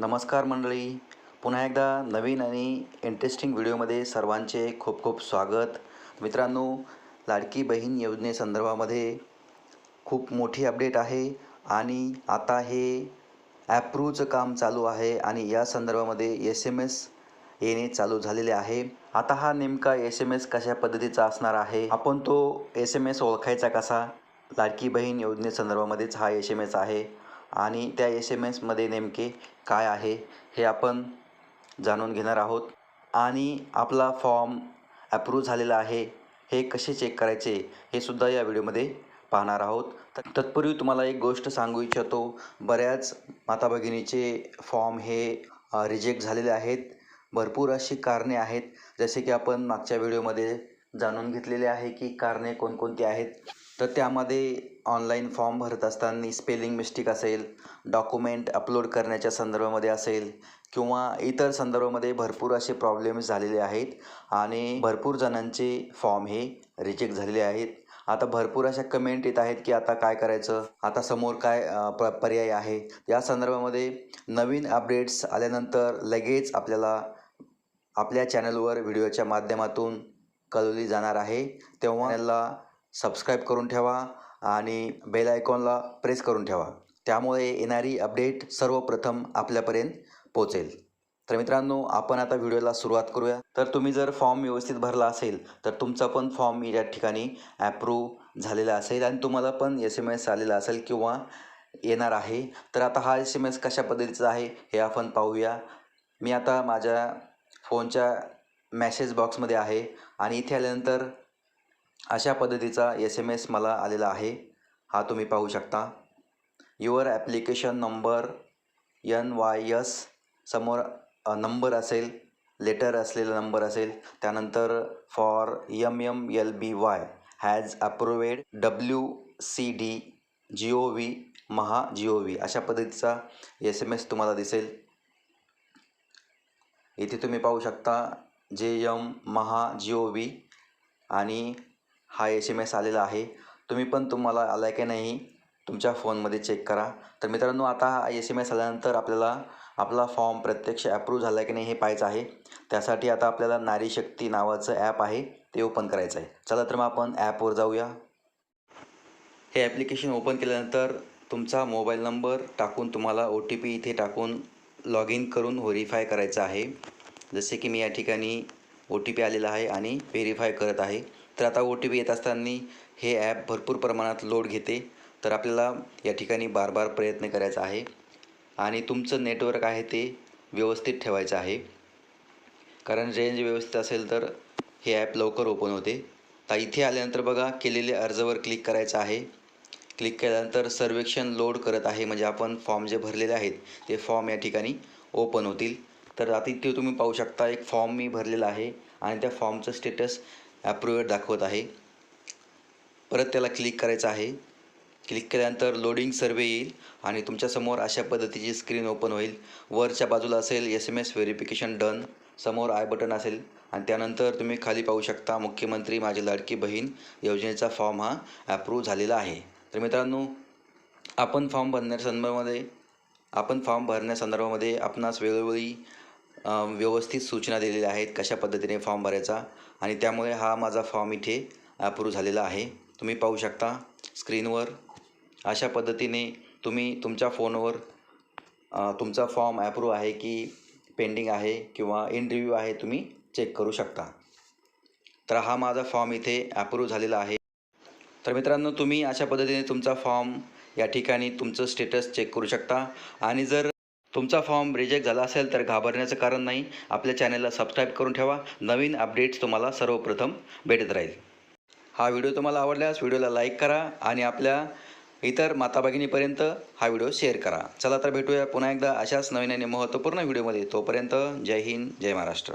नमस्कार मंडळी. पुन्हा एकदा नवीन आणि इंटरेस्टिंग व्हिडिओमध्ये सर्वांचे खूप खूप स्वागत. मित्रांनो लाडकी बहीण योजनेसंदर्भामध्ये खूप मोठी अपडेट आहे आणि आता हे ॲप्रूव्हचं काम चालू आहे आणि या संदर्भामध्ये एस एम एस येणे चालू झालेले आहे. आता हा नेमका एस एम एस कशा पद्धतीचा असणार आहे? आपण तो एस एम एस ओळखायचा कसा? लाडकी बहीण योजनेसंदर्भामध्येच हा एस एम एस आहे. आणि त्या एस एम एसमध्ये नेमके काय आहे हे आपण जाणून घेणार आहोत. आणि आपला फॉर्म ॲप्रूव्ह झालेला आहे हे कसे चेक करायचे हे सुद्धा या व्हिडिओमध्ये पाहणार आहोत. तर तत्पूर्वी तुम्हाला एक गोष्ट सांगू इच्छितो बऱ्याच माता भगिनीचे फॉर्म हे रिजेक्ट झालेले आहेत. भरपूर अशी कारणे आहेत. जसे की आपण मागच्या व्हिडिओमध्ये जाणून घेतलेले आहे की कारणे कोणकोणती आहेत. तर त्यामध्ये ऑनलाईन फॉर्म भरत असताना स्पेलिंग मिस्टेक असेल डॉक्युमेंट अपलोड करण्याच्या संदर्भामध्ये असेल किंवा इतर संदर्भामध्ये भरपूर असे प्रॉब्लेम्स झालेले आहेत आणि भरपूर जणांचे फॉर्म हे रिजेक्ट झालेले आहेत. आता भरपूर अशा कमेंट येत आहेत की आता काय करायचं? आता समोर काय प पर्याय आहे? या संदर्भामध्ये नवीन अपडेट्स आल्यानंतर लगेच आपल्याला आपल्या चॅनलवर व्हिडिओच्या माध्यमातून कळवली जाणार आहे. तेव्हा याला सबस्क्राईब करून ठेवा आणि बेल आयकॉनला प्रेस करून ठेवा. त्यामुळे येणारी अपडेट सर्वप्रथम आपल्यापर्यंत पोचेल तर मित्रांनो आपण आता व्हिडिओला सुरुवात करूया. तर तुम्ही जर फॉर्म व्यवस्थित भरला असेल तर तुमचा पण फॉर्म या ठिकाणी ॲप्रूव्ह झालेला असेल आणि तुम्हाला पण एस एम एस आलेला असेल किंवा येणार आहे. तर आता हा एस एम एस कशा पद्धतीचा आहे हे आपण पाहूया. मी आता माझ्या फोनच्या मॅसेज बॉक्समध्ये आहे आणि इथे आल्यानंतर अशा पद्धतीचा एस एम एस मला आलेला आहे. हा तुम्ही पाहू शकता. Your application number N Y S समोर नंबर असेल लेटर असलेला नंबर असेल. त्यानंतर for M M L B Y has approved W C D G O V Maha G O V अशा पद्धतीचा एस एम एस तुम्हाला दिसेल. इथे तुम्ही पाहू शकता जे यम महा जी ओ व्ही आणि हा एस एम एस आलेला आहे. तुम्ही पण तुम्हाला आला आहे की नाही तुमच्या फोनमध्ये चेक करा. तर मित्रांनो आता हा एस एम एस आल्यानंतर आपल्याला आपला फॉर्म प्रत्यक्ष ॲप्रूव्ह झाला आहे की नाही हे पाहायचं आहे. त्यासाठी आता आपल्याला नारी शक्ती नावाचं ॲप आहे ते ओपन करायचं आहे चला तर मग आपण ॲपवर जाऊया. हे ॲप्लिकेशन ओपन केल्यानंतर तुमचा मोबाईल नंबर टाकून तुम्हाला ओ टी पी इथे टाकून लॉग इन करून व्हेरीफाय करायचं आहे. जसे की मी या ठिकाणी ओ टी पी आलेला आहे आणि व्हेरीफाय करत आहे. तर आता ओ टी पी येत असताना हे ॲप भरपूर प्रमाणात लोड घेते. तर आपल्याला या ठिकाणी बार बार प्रयत्न करायचा आहे. आणि तुमचं नेटवर्क आहे ते व्यवस्थित ठेवायचं आहे. कारण रेंज व्यवस्थित असेल तर हे ॲप लवकर ओपन होते. तर इथे आल्यानंतर बघा केलेले अर्जवर क्लिक करायचं आहे. क्लिक केल्यानंतर सर्वेक्षण लोड करत आहे. म्हणजे आपण फॉर्म जे भरलेले आहेत ते फॉर्म या ठिकाणी ओपन होतील. तर आता इथे तुम्ही पाहू शकता एक फॉर्म मी भरलेला आहे. आणि त्या फॉर्मचं स्टेटस ॲप्रुव्हेड दाखवत आहे. परत त्याला क्लिक करायचं आहे. क्लिक केल्यानंतर लोडिंग सर्वे येईल आणि तुमच्यासमोर अशा पद्धतीची स्क्रीन ओपन होईल. वरच्या बाजूला असेल S M S verification done समोर आय बटन असेल आणि त्यानंतर तुम्ही खाली पाहू शकता मुख्यमंत्री माझी लाडकी बहीण योजनेचा फॉर्म हा ॲप्रूव्ह झालेला आहे. तर मित्रांनो आपण फॉर्म भरण्यासंदर्भामध्ये आपण फॉर्म भरण्यासंदर्भामध्ये आपणास वेळोवेळी व्यवस्थित सूचना दिलेल्या आहेत कशा पद्धतीने फॉर्म भरायचा आणि त्यामुळे हा माझा फॉर्म इथे अप्रूव्ह झालेला आहे. तुम्ही पाहू शकता स्क्रीनवर अशा पद्धतीने तुम्ही तुमच्या फोनवर तुमचा फॉर्म ॲप्रूव्ह आहे की पेंडिंग आहे किंवा इन रिव्ह्यू आहे तुम्ही चेक करू शकता. तर हा माझा फॉर्म इथे ॲप्रूव्ह झालेला आहे. तर मित्रांनो तुम्ही अशा पद्धतीने तुमचा फॉर्म या ठिकाणी तुमचं स्टेटस चेक करू शकता. आणि जर तुमचा फॉर्म रिजेक्ट झाला असेल तर घाबरण्याचं कारण नाही. आपल्या चॅनलला सबस्क्राईब करून ठेवा. नवीन अपडेट्स तुम्हाला सर्वप्रथम भेटत राहील. हा व्हिडिओ तुम्हाला आवडल्यास व्हिडिओला लाईक करा आणि आपल्या इतर माता भगिनीपर्यंत हा व्हिडिओ शेअर करा. चला तर भेटूया पुन्हा एकदा अशाच नवीन आणि महत्त्वपूर्ण व्हिडिओमध्ये. तोपर्यंत जय हिंद जय महाराष्ट्र.